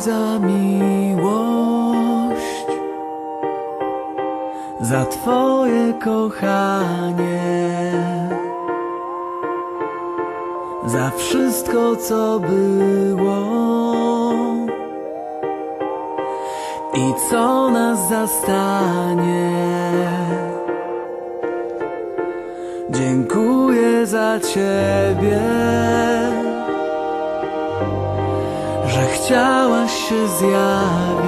za miłość, za Twoje kochanie, za wszystko, co było i co nas zastanie. Dziękuję za Ciebie, że chciałaś się zjawić.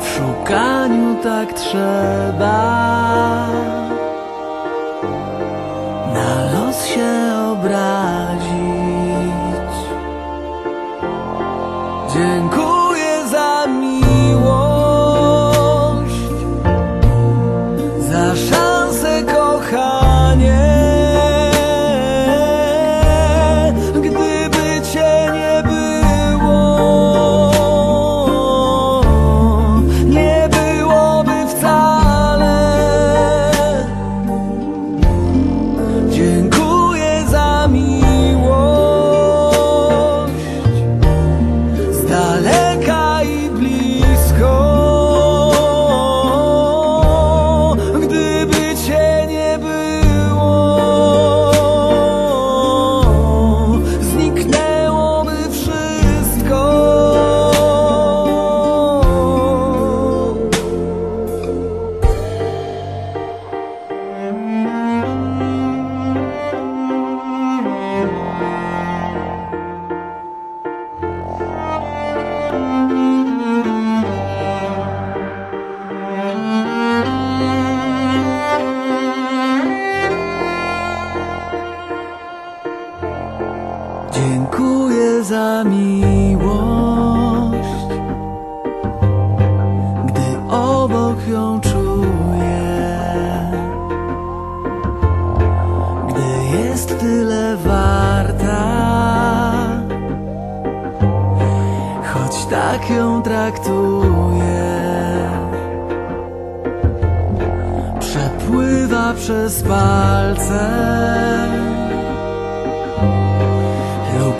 W szukaniu tak trzeba na los się obrazić. Dziękuję Dziękuję za miłość, gdy obok ją czuję, gdy jest tyle warta, choć tak ją traktuję. Przepływa przez palce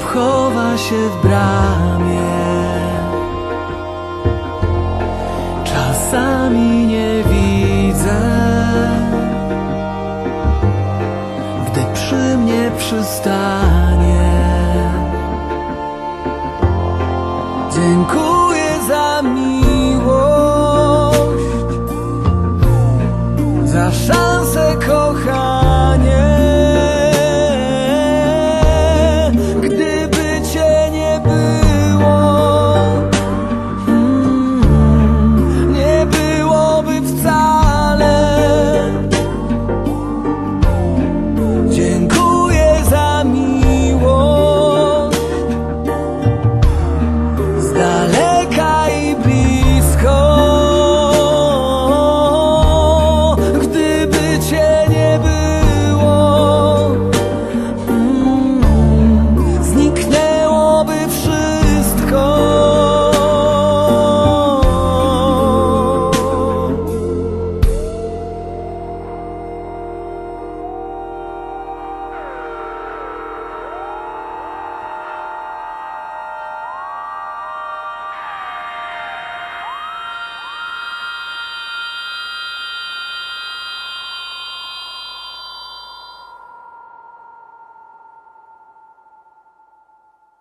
chowa się w bramie. Czasami nie widzę, gdy przy mnie przystanie. Dziękuję.